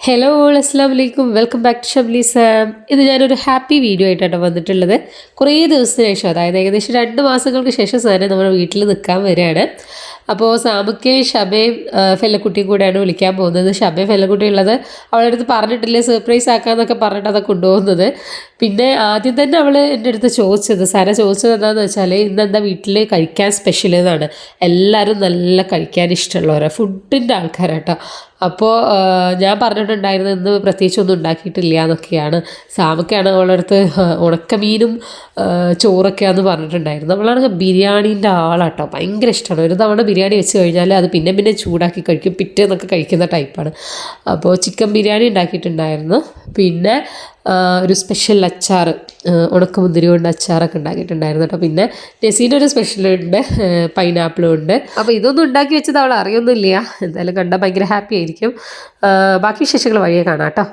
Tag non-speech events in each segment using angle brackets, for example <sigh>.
Hello അസ്സാം വലൈക്കും welcome back to Shabli Sam ഇത് ഞാനൊരു ഹാപ്പി വീഡിയോ ആയിട്ടാണ് വന്നിട്ടുള്ളത്. കുറേ ദിവസത്തിന് ശേഷം അതായത് ഏകദേശം രണ്ട് മാസങ്ങൾക്ക് ശേഷം സാധനം നമ്മുടെ വീട്ടിൽ നിൽക്കാൻ വരികയാണ്. അപ്പോൾ സാമുക്കയും ഷബയും ഫെല്ലക്കുട്ടിയും കൂടെയാണ് വിളിക്കാൻ പോകുന്നത്. ഷബയും ഫെല്ലക്കുട്ടി ഉള്ളത് അവളുടെ അടുത്ത് പറഞ്ഞിട്ടില്ലേ സർപ്രൈസ് ആക്കാമെന്നൊക്കെ പറഞ്ഞിട്ട് അതൊക്കെ കൊണ്ടുപോകുന്നത്. പിന്നെ ആദ്യം തന്നെ അവൾ എന്റെ അടുത്ത് ചോദിച്ചത് സാര ചോദിച്ചത് എന്താണെന്ന് വെച്ചാൽ ഇന്ന് എന്താ വീട്ടിൽ കഴിക്കാൻ സ്പെഷ്യൽ എന്നാണ്. എല്ലാവരും നല്ല കഴിക്കാൻ ഇഷ്ടമുള്ളവരാണ് ഫുഡിന്റെ ആൾക്കാരാട്ടോ. അപ്പോൾ ഞാൻ പറഞ്ഞിട്ടുണ്ടായിരുന്നു ഇന്ന് പ്രത്യേകിച്ച് ഒന്നും ഉണ്ടാക്കിയിട്ടില്ല എന്നൊക്കെയാണ്. സാമൊക്കെയാണ് അവളടുത്ത് ഉണക്കമീനും ചോറൊക്കെയാണെന്ന് പറഞ്ഞിട്ടുണ്ടായിരുന്നു. നമ്മളാണെങ്കിൽ ബിരിയാണീന്റെ ആളാട്ടോ. ഭയങ്കര ഇഷ്ടമാണ്. ഒരു തവണ ബിരിയാണി വെച്ച് കഴിഞ്ഞാൽ അത് പിന്നെ പിന്നെ ചൂടാക്കി കഴിക്കും. പിറ്റേന്നൊക്കെ കഴിക്കുന്ന ടൈപ്പാണ്. അപ്പോൾ ചിക്കൻ ബിരിയാണി ഉണ്ടാക്കിയിട്ടുണ്ടായിരുന്നു. പിന്നെ ഒരു സ്പെഷ്യൽ അച്ചാർ ഉണക്കമുന്തിരി കൊണ്ട് അച്ചാറൊക്കെ ഉണ്ടാക്കിയിട്ടുണ്ടായിരുന്നു കേട്ടോ. പിന്നെ നസീന്റെ ഒരു സ്പെഷ്യലുണ്ട് പൈനാപ്പിളും ഉണ്ട്. അപ്പോൾ ഇതൊന്നും ഉണ്ടാക്കി വെച്ചത് അവൾ അറിയൊന്നുമില്ല. എന്തായാലും കണ്ടാൽ ഭയങ്കര ഹാപ്പി ആയിരിക്കും. ബാക്കി വിശേഷങ്ങൾ വഴിയെ കാണാം കേട്ടോ.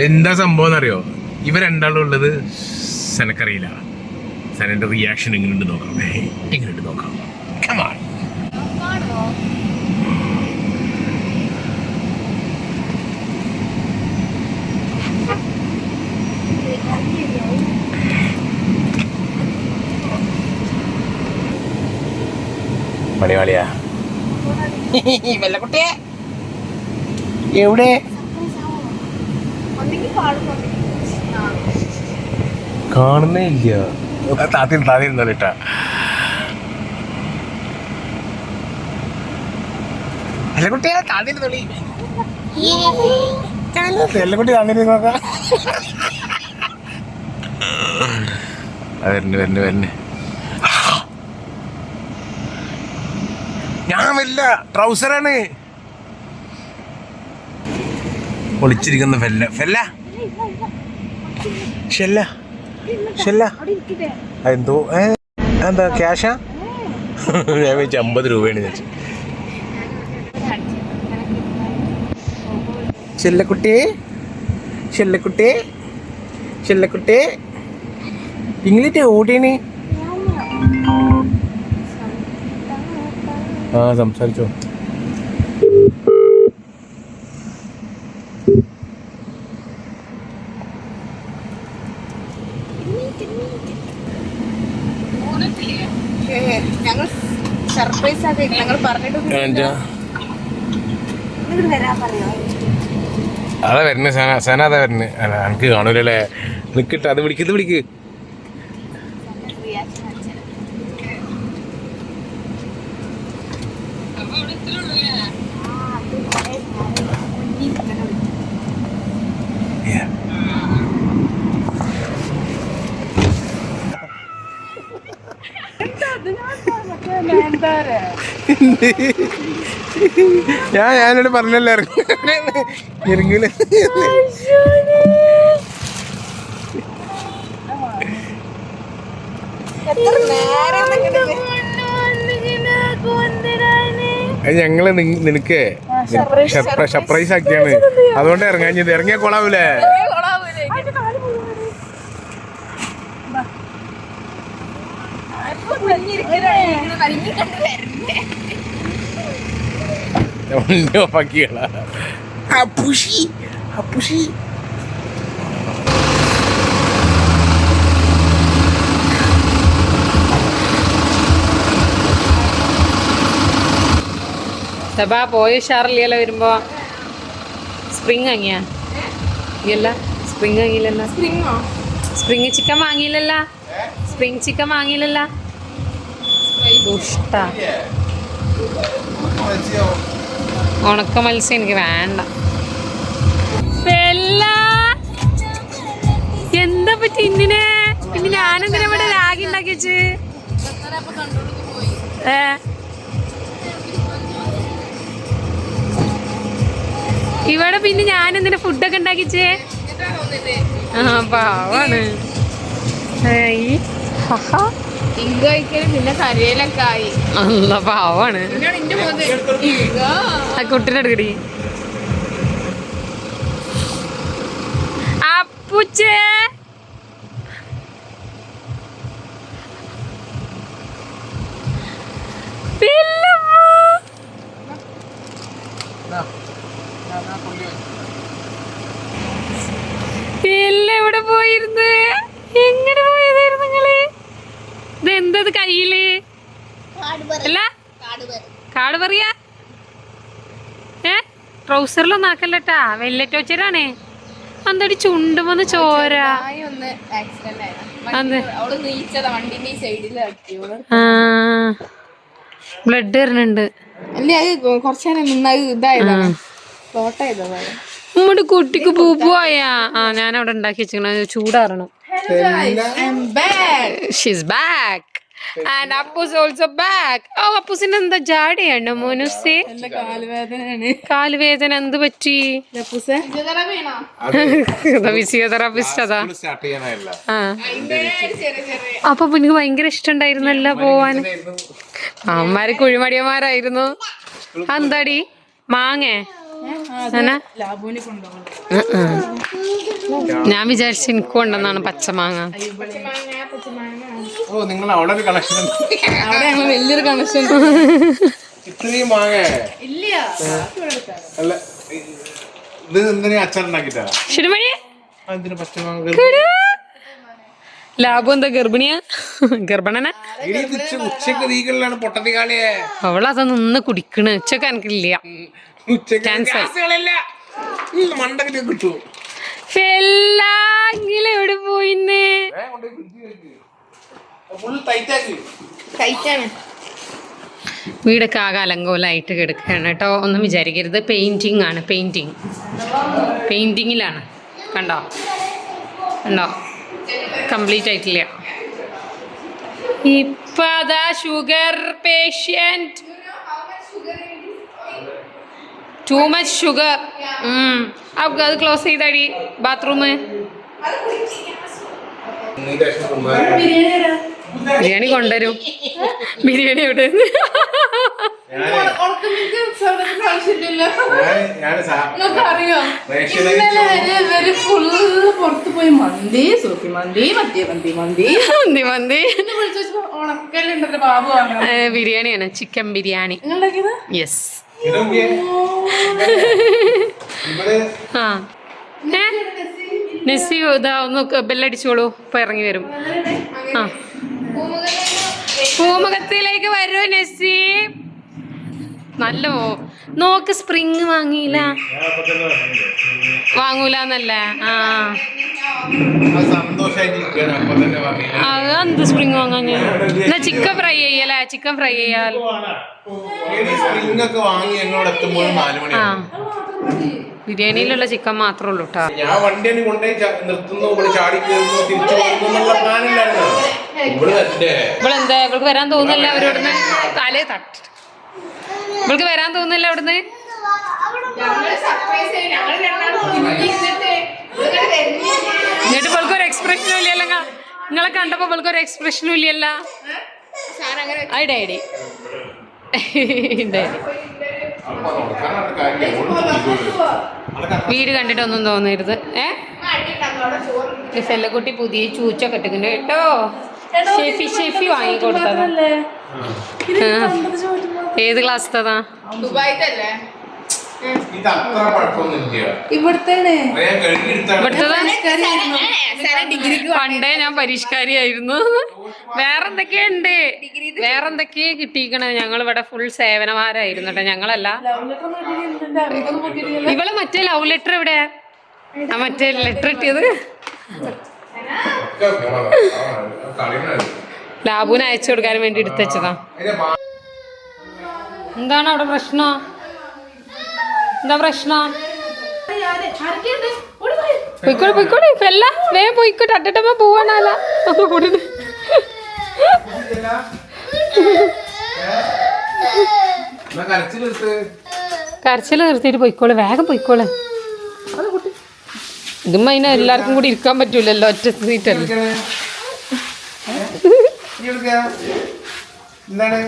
എന്താ സംഭവം അറിയോ ഇവ രണ്ടാളും ഉള്ളത് സെനക്കറിയില്ല സനന്റെ റിയാക്ഷൻ എങ്ങനെയുണ്ട് നോക്കാം. എങ്ങനെയുണ്ട് നോക്കാം. On. മണിവാളിയാ. <laughs> വെള്ളക്കുട്ടിയെ. എവിടെ? കാണുന്നേ ഇല്ല താത്തിൽ നോക്കാം. വരണ്ട് വരണ്ട് വരണ്ട്. ഞാൻ വല്ല ട്രൗസറാണ്. ഒളിച്ചിരിക്കുന്ന ഫെല്ല ഫെല്ല. എന്തോ എന്താ ക്യാഷാ? ഞാൻ വെച്ച് അമ്പത് രൂപയാണ് ചേച്ചി ചെല്ലക്കുട്ടി ചെല്ലക്കുട്ടി ചെല്ലക്കുട്ടി ഇംഗ്ലീഷ് ഓടിയണേ ആ സംസാരിച്ചോ. ഞങ്ങൾ സർപ്രൈസ് ആക്കി ഞങ്ങൾ പറഞ്ഞിട്ട് അതാ വരുന്നത് സേന സേന അതാ വരുന്നത് അല്ല എനിക്ക് കാണൂലേ നിക്കിട്ട് അത് വിളിക്കുന്നത് ഇത് വിളിക്ക് റിയാക്ഷൻ അച്ഛൻ <laughs> ഞാൻ ഞാനോട് പറഞ്ഞല്ലോ ഇറങ്ങി. ഇറങ്ങൂല. എത്ര നേരം അത് ഞങ്ങൾ നി- നിനക്ക് സർപ്രൈസ് ആക്കിയാണ്. <laughs> അതുകൊണ്ട് ഇറങ്ങാഞ്ഞത് ഇറങ്ങിയ കൊളാവൂലേ വണ്ടി ഓഫാക്കിയാളാ അപ്പുഷി അപ്പുഷി സബാ പോയ ഉഷാറില്ലല്ലോ വരുമ്പോ? സ്പ്രിങ് വാങ്ങിയ? ഇല്ല സ്പ്രിങ് വാങ്ങിയില്ലല്ലോ. സ്പ്രിങ്ങോ സ്പ്രിങ് ചിക്കൻ വാങ്ങിയില്ലല്ല. സ്പ്രിങ് ചിക്കൻ വാങ്ങിയില്ലല്ല. ദുഷ്ട. ഉണക്ക മത്സ്യം എനിക്ക് വേണ്ട. എന്താ പറ്റി ഇന്നിനെ? ഇനി ഞാനെന്തിനാ ഇവിടെ രാഗി ഉണ്ടാക്കി വെച്ച് ഏ? ഇവിടെ പിന്നെ ഞാൻ എന്തിനാ ഫുഡൊക്കെ ഉണ്ടാക്കിച്ചേ ആ പാവാണ്. ഏയ്, ഹഹ. ഇങ്ക് കഴിക്കലും പിന്നെ കരയിലൊക്കെ ആയി. അല്ല പാവാണ്. കുട്ടിനെ എടുക്കടി. അപ്പുച്ചേ പിള്ളമ്മ. പിള്ള എവിടെ പോയിരുന്നു എങ്ങനെ പോയതായിരുന്നു നിങ്ങൾ ഇത് എന്തത് കയ്യിൽ അല്ല കാട് പറയാ ഏ ട്രൗസറിലൊന്നും ആക്കല്ലട്ടാ വെല്ലറ്റോച്ചരാണേ അന്തടി ചോര. വണ്ടിന്റെ സൈഡിലാക്കി ആ. ബ്ലഡ് വരുന്നുണ്ട്. നമ്മുടെ കുട്ടിക്ക് പൂപ്പുവായാ ആ ഞാൻ അവിടെ ഉണ്ടാക്കി വെച്ചിരിക്കണ ചൂടാറണം. She's back and Appus also back ഓ അപ്പൂസിന് എന്താ ജാടയാണ് മോനുസേ കാലുവേദന എന്ത് പറ്റി? <laughs> ഫിസിയോതെറാപ്പിസ്റ്റ് അതാ. ആ അപ്പൊ എനിക്ക് ഭയങ്കര ഇഷ്ടണ്ടായിരുന്നല്ലോ പോവാൻ. അമ്മമാര് കുഴിമടിയന്മാരായിരുന്നു. എന്താടി? മാങ്ങേ? ഞാൻ വിചാരിച്ചു എനിക്ക് കൊണ്ടെന്നാണ് പച്ചമാങ്ങ. ഓ നിങ്ങൾ അവിടെ ഒരു കണക്ഷൻ അവിടെ ഞങ്ങൾ വലിയൊരു കണക്ഷൻ ഇത്രയും മാങ്ങ. ഇല്ല. അല്ല ഇത് എന്തിനാ അച്ചാറുണ്ടാക്കി ലാഭം എന്താ ഗർഭിണിയാ? ഗർഭണനാ? ഉച്ചയ്ക്ക് അവളത് നിന്ന് കുടിക്കണ്. ഉച്ചയ്ക്ക് എനിക്കില്ല. എവിടെ പോയിന്നേ? വീടൊക്കെ ആകെ അലങ്കോലായിട്ട് കിടക്കുകയാണ് കേട്ടോ. ഒന്നും വിചാരിക്കരുത്. പെയിന്റിംഗ് ആണ് പെയിന്റിങ് പെയിന്റിങ്ങിലാണ് കണ്ടോ? കണ്ടോ? കംപ്ലീറ്റ് ആയിട്ടില്ല. ഇപ്പൊ അതാ sugar patient too much sugar അത് ക്ലോസ് ചെയ്താടി. ബാത്റൂം ബിരിയാണി കൊണ്ടുവരും. ബിരിയാണി എവിടെ പുറത്ത് പോയി മന്തി സൂഫി മന്തി മന്തി മന്തി. മന്തി മന്തി. ബിരിയാണിയാണ് ചിക്കൻ ബിരിയാണി. യെസ് ആ. നിസ്സി ഇതാ ഒന്ന് ബെല്ലടിച്ചോളൂ ഇപ്പൊ ഇറങ്ങി വരും. ആ. പൂമുഖത്തിലേക്ക് വരൂ നെസ്സി. നല്ല നോക്ക് സ്പ്രിങ് വാങ്ങിയില്ല. വാങ്ങൂലെന്നല്ലേ? ആ. അത് എന്ത് സ്പ്രിങ് വാങ്ങാൻ? എന്നാ ചിക്കൻ ഫ്രൈ ചെയ്യല്ലേ? ചിക്കൻ ഫ്രൈ ചെയ്യാൽ ആ. ബിരിയാണിയിലുള്ള ചിക്കൻ മാത്രമേ ഉള്ളൂ കേട്ടോ ഞാൻ വണ്ടി തന്നെ കൊണ്ടുപോയി ച- നിർത്തുന്നു. ഇവിടെ ചാടി കയറുന്നു തിരിച്ചു പോകുന്നു എന്നുള്ള പ്ലാനില്ലായിരുന്നു ഇവിടെ തന്നെ ഇവളെന്താ? ഇവൾക്ക് വരാൻ തോന്നില്ല അവരോട് തലേ തട്ട്. ഇവൾക്ക് വരാൻ തോന്നുന്നില്ല അവിടുന്ന്? എന്നിട്ട് ഇവൾക്ക് ഒരു എക്സ്പ്രഷനും ഇല്ലല്ലോ നിങ്ങളെ കണ്ടപ്പോ ഇവൾക്ക് ഒരു എക്സ്പ്രഷനും ഇല്ലല്ലോ. സാർ അങ്ങനെ ഐ ഡാഡി ഡാഡി അപ്പൊ നോക്കാനാണ് കാര്യം. ഓൾ വീട് കണ്ടിട്ടൊന്നും തോന്നരുത്. ഏ? സെല്ലക്കുട്ടി പുതിയ ചൂച്ച കെട്ടിക്കുന്നുണ്ട് കേട്ടോ. ഷെഫി ഷെഫി വാങ്ങിക്കൊടുത്തത്. ഏത് ക്ലാസ്സിത്തതാ ഡിഗ്രിക്ക് പണ്ടേ ഞാൻ പരിഷ്കാരിയായിരുന്നു. വേറെന്തൊക്കെയുണ്ട് വേറെന്തൊക്കെയാ കിട്ടിയിക്കണേ ഞങ്ങൾ ഇവിടെ ഫുൾ സേവനമാരായിരുന്നു കേട്ടോ ഞങ്ങളല്ല ഇവൾ മറ്റേ ലവ് ലെറ്റർ എവിടെ? ആ മറ്റേ ലെറ്റർ കളിയാണ്. ലാബുവിന് അയച്ചു കൊടുക്കാൻ വേണ്ടി എടുത്തു വെച്ചതാ. അതിന്റെ മാ- എന്താണ് അവിടെ പ്രശ്നം? എന്താ പ്രശ്നം? പോയിക്കോട്ടെ പോയിക്കോട്ടെ ഇപ്പൊ അല്ല വേഗം പോയിക്കോട്ടെ. അട്ടട്ടമ്മ പോവാണല്ല കരച്ചിലെടുത്ത് കരച്ചിൽ നിർത്തിയിട്ട് പോയിക്കോളെ വേഗം പോയിക്കോളെ. ഇതും അതിന് എല്ലാവർക്കും കൂടി ഇരിക്കാൻ പറ്റൂലല്ലോ ഒറ്റ സീറ്റ് അല്ലേ എന്താണ്?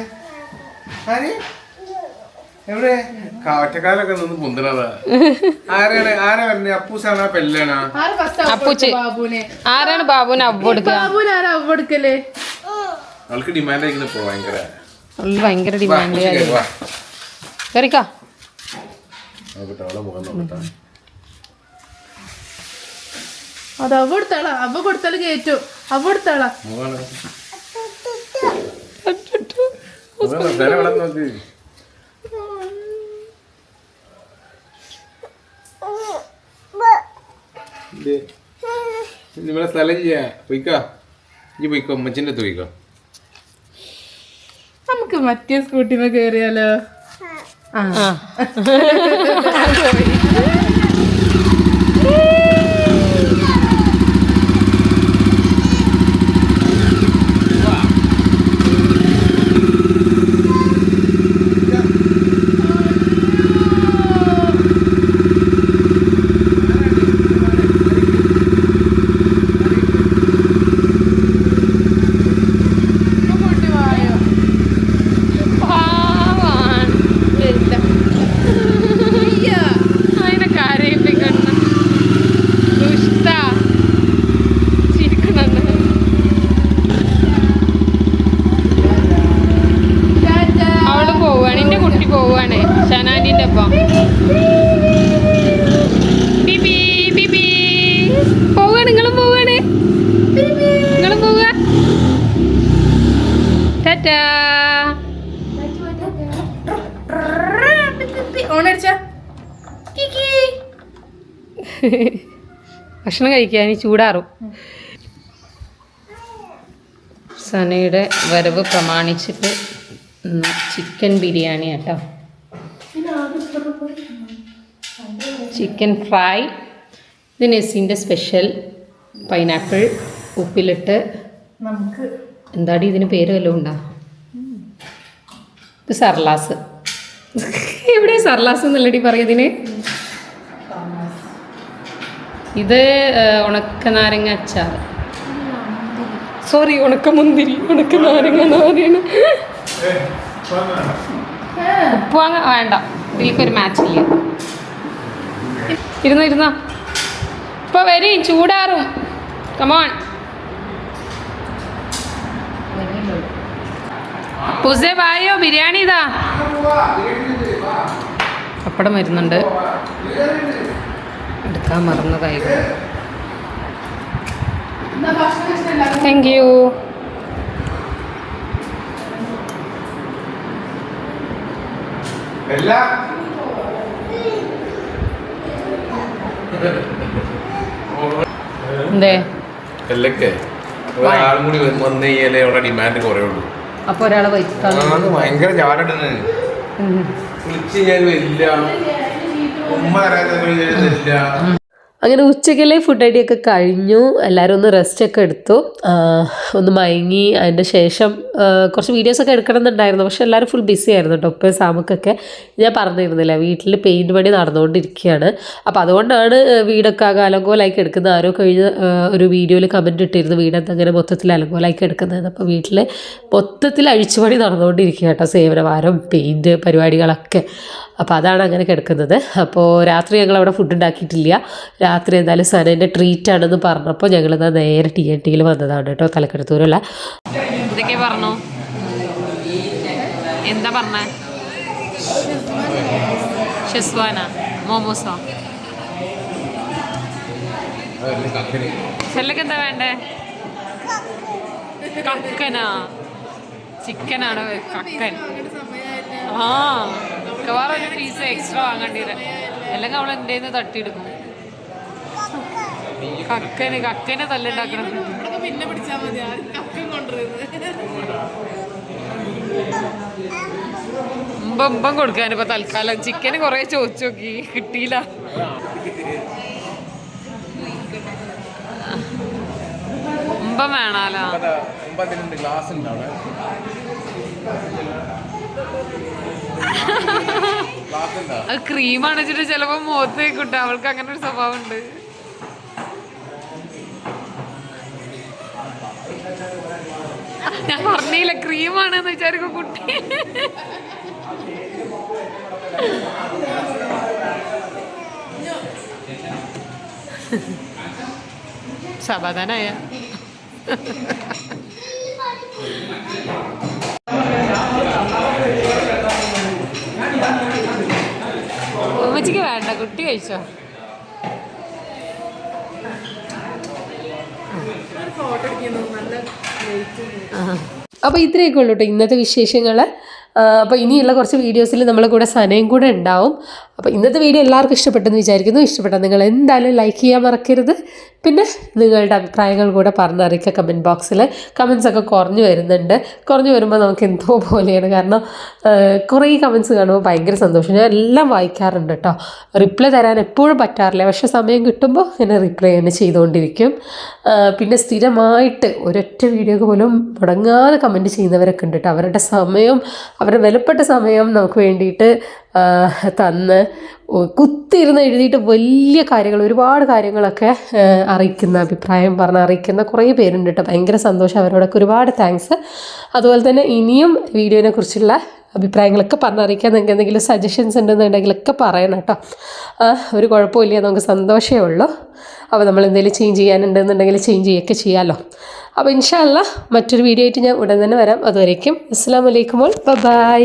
എവിടെ? കാറ്റക്കാലൊക്കെ നിന്ന് പൊന്തണതാ ആരാണ്? ആരാ പറഞ്ഞ അപ്പൂസാണോ? പെല്ലാണോ? അപ്പൂച്ചി. ബാബുനെ ആരാണ് ബാബുവിന് അവ കൊടുക്കുക ബാബുന് ആരാ അവ അവൾക്ക് ഡിമാൻഡ് ആയിരിക്കുന്നു ഇപ്പൊ ഭയങ്കര. അവൾ ഭയങ്കര ഡിമാൻഡ് നോക്കട്ടെ. അത് അവ കൊടുത്താളാ. അവ കൊടുത്താൽ കേറ്റു. അവ കൊടുത്താളാ മുഖമാണ് മുഖം നോക്ക്. വില വെള്ളം നോക്ക് ഇത് നിങ്ങളെ സ്ഥലം ചെയ്യാ. പൊയ്ക്കോ. ഇനി പൊയ്ക്കോ. അമ്മച്ചിന്റെ അടുത്ത് പോയിക്കോ. നമുക്ക് മറ്റേ സ്കൂട്ടിന്ന് കേറിയാലോ? ആ <laughs> പാവാണ്. അതിനെ കരയിപ്പിക്കണ്ട. ദുഷ്ടാ. ചിരിക്കണുണ്ട്. അവൾ പോവാണ് എന്റെ കുട്ടി പോവാണ് ഷനാനിന്റെ ഒപ്പം ബിബി ബിബി പോവാണ് നിങ്ങളും പോവാണ് നിങ്ങളും പോവുക ടാറ്റാ ഓണടിച്ച ഭക്ഷണം കഴിക്കാൻ ചൂടാറും. സനയുടെ വരവ് പ്രമാണിച്ചിട്ട് ചിക്കൻ ബിരിയാണി കേട്ടോ. ചിക്കൻ ഫ്രൈ ഇത് നെസിന്റെ സ്പെഷ്യൽ പൈനാപ്പിൾ ഉപ്പിലിട്ട്. നമുക്ക് എന്താടി ഇതിന് പേര് വല്ലതും ഉണ്ടോ? ഇത് സർലാസ്. എവിടെ സർലാസ് എന്നല്ലടി പറയതിന് ഇത് ഉണക്ക നാരങ്ങ അച്ചാർ സോറി ഉണക്ക മുന്തിരി ഉണക്ക നാരങ്ങ എന്ന് പറയുന്നത്. ഉപ്പ് വാങ്ങ വേണ്ട. ഇതിലേക്ക് ഒരു മാച്ച് ഇല്ല? ഇരുന്നോ ഇരുന്നോ. ഇപ്പൊ വരും ചൂടാറും. കമോൺ പുസേ ബായോ ബിരിയാണി ഇതാ. പപ്പടം വരുന്നുണ്ട്. എടുക്കാൻ മറന്നതായിരുന്നു. താങ്ക് യു എന്തേ? ഒരാളും കൂടി വന്നു കഴിഞ്ഞാലേ അവിടെ ഡിമാൻഡ് ഉള്ളൂ ഒരാളെ ഭയങ്കര വിളിച്ച് ഞാൻ വരില്ല ഉമ്മ വരില്ല അങ്ങനെ ഉച്ചക്കല്ലേ ഫുഡ് അടിയൊക്കെ കഴിഞ്ഞു. എല്ലാവരും ഒന്ന് റെസ്റ്റ് ഒക്കെ എടുത്തു ഒന്ന് മയങ്ങി. അതിന്റെ ശേഷം കുറച്ച് വീഡിയോസൊക്കെ എടുക്കണം എന്നുണ്ടായിരുന്നു പക്ഷെ എല്ലാവരും ഫുൾ ബിസി ആയിരുന്നു കേട്ടോ ഉപ്പയും സാമുക്കൊക്കെ ഞാൻ പറഞ്ഞിരുന്നില്ല. വീട്ടിൽ പെയിന്റ് പണി നടന്നുകൊണ്ടിരിക്കുകയാണ്. അപ്പോൾ അതുകൊണ്ടാണ് വീടൊക്കെ അലങ്കോലാക്കി എടുക്കുന്നത്. ആരോ കഴിഞ്ഞ ഒരു വീഡിയോയിൽ കമന്റ് ഇട്ടിരുന്നു. വീടത്ത് അങ്ങനെ മൊത്തത്തിൽ അലങ്കോലാക്കി എടുക്കുന്നത് അപ്പോൾ വീട്ടിൽ മൊത്തത്തിൽ അഴിച്ചുപണി നടന്നുകൊണ്ടിരിക്കുക കേട്ടോ സേവനവാരം പെയിന്റ് പരിപാടികളൊക്കെ. അപ്പോൾ അതാണ് അങ്ങനെ കിടക്കുന്നത്. അപ്പോൾ രാത്രി ഞങ്ങൾ അവിടെ ഫുഡ് ഉണ്ടാക്കിയിട്ടില്ല. രാത്രി എന്തായാലും സനേന്റെ ട്രീറ്റ് ആണെന്ന് പറഞ്ഞപ്പോൾ ഞങ്ങൾ നേരെ ടി എൻ ടിയിൽ വന്നതാണ് കേട്ടോ തലക്കെടുത്തൂരുള്ള ഇതൊക്കെ പറഞ്ഞു? എന്താ പറഞ്ഞ? മോമോസോ? വേണ്ടേ? കക്കനാ? ചിക്കനാണ്? കക്കൻ. ആ. മിക്കവാറും ഒരു പീസ് എക്സ്ട്രാ വാങ്ങേണ്ടി വരാം. അല്ലെങ്കിൽ അവൾ എന്റെ നിന്ന് തട്ടിയെടുക്കും. കക്കന് കക്കനെ തല്ലുണ്ടാക്കണം. പിന്നെ പിടിച്ചാൽ മതി. കക്കൻ കക്കം കൊണ്ടുവരുന്നത് ഇമ്പം ഇപ്പൊ തൽക്കാലം. ചിക്കന് കുറെ ചോദിച്ചു നോക്കി. കിട്ടിയില്ല. ഇമ്പം വേണാലോ? ഗ്ലാസ് ക്ലാസ് ക്രീം അണച്ചിട്ട് ചിലപ്പോ മുഖത്ത് വെക്കൂട്ട. അവൾക്ക് അങ്ങനെ ഒരു സ്വഭാവം ഉണ്ട് ഞാൻ പറഞ്ഞില്ല ക്രീമാണെന്ന് വിചാരിക്കും കുട്ടി. സമാധാനായ. ഉമ്മച്ചിക്ക് വേണ്ട കുട്ടി കഴിച്ചോ? അപ്പോൾ ഇത്രയൊക്കെ ഉള്ളൂ കേട്ടോ ഇന്നത്തെ വിശേഷങ്ങൾ അപ്പോൾ ഇനിയുള്ള കുറച്ച് വീഡിയോസിൽ നമ്മളെ കൂടെ സനയും കൂടെ ഉണ്ടാവും. അപ്പോൾ ഇന്നത്തെ വീഡിയോ എല്ലാവർക്കും ഇഷ്ടപ്പെട്ടെന്ന് വിചാരിക്കുന്നു. ഇഷ്ടപ്പെട്ടാൽ നിങ്ങൾ എന്തായാലും ലൈക്ക് ചെയ്യാൻ മറക്കരുത്. പിന്നെ നിങ്ങളുടെ അഭിപ്രായങ്ങൾ കൂടെ പറഞ്ഞറിയിക്കുക കമന്റ് ബോക്സിൽ കമൻസ് ഒക്കെ കുറഞ്ഞു വരുന്നുണ്ട്. കുറഞ്ഞു വരുമ്പോൾ നമുക്ക് എന്തോ <laughs> പോലെയാണ്. കാരണം കുറേ കമൻസ് കാണുമ്പോൾ ഭയങ്കര സന്തോഷം. ഞാൻ എല്ലാം വായിക്കാറുണ്ട് കേട്ടോ റിപ്ലൈ തരാൻ എപ്പോഴും പറ്റാറില്ല. പക്ഷേ സമയം കിട്ടുമ്പോൾ ഞാൻ റിപ്ലൈ തന്നെ ചെയ്തുകൊണ്ടിരിക്കും. പിന്നെ സ്ഥിരമായിട്ട് ഒരൊറ്റ വീഡിയോക്ക് പോലും മുടങ്ങാതെ കമന്റ് ചെയ്യുന്നവരൊക്കെ ഉണ്ട് കേട്ടോ അവരുടെ സമയം അവരുടെ വിലപ്പെട്ട സമയം നമുക്ക് വേണ്ടിയിട്ട് തന്ന് കുത്തിരുന്ന് എഴുതിയിട്ട് വലിയ കാര്യങ്ങൾ ഒരുപാട് കാര്യങ്ങളൊക്കെ അറിയിക്കുന്ന അഭിപ്രായം പറഞ്ഞ് അറിയിക്കുന്ന കുറേ പേരുണ്ട് കേട്ടോ. ഭയങ്കര സന്തോഷം. അവരോടൊക്കെ ഒരുപാട് താങ്ക്സ് അതുപോലെ തന്നെ ഇനിയും വീഡിയോനെ കുറിച്ചുള്ള അഭിപ്രായങ്ങളൊക്കെ പറഞ്ഞറിയിക്കാൻ നിങ്ങൾക്ക് എന്തെങ്കിലും സജഷൻസ് ഉണ്ടെന്നുണ്ടെങ്കിലൊക്കെ പറയണം കേട്ടോ. ഒരു കുഴപ്പമില്ല. നമുക്ക് സന്തോഷമേ ഉള്ളൂ. അപ്പോൾ നമ്മൾ എന്തെങ്കിലും ചേഞ്ച് ചെയ്യാനുണ്ടെന്നുണ്ടെങ്കിൽ ചേഞ്ച് ചെയ്യുകയൊക്കെ ചെയ്യാമല്ലോ അപ്പോൾ ഇൻഷാല്ല മറ്റൊരു വീഡിയോ ആയിട്ട് ഞാൻ ഉടൻ തന്നെ വരാം. അതുവരേക്കും അസ്സാം വലൈക്കും ബൈ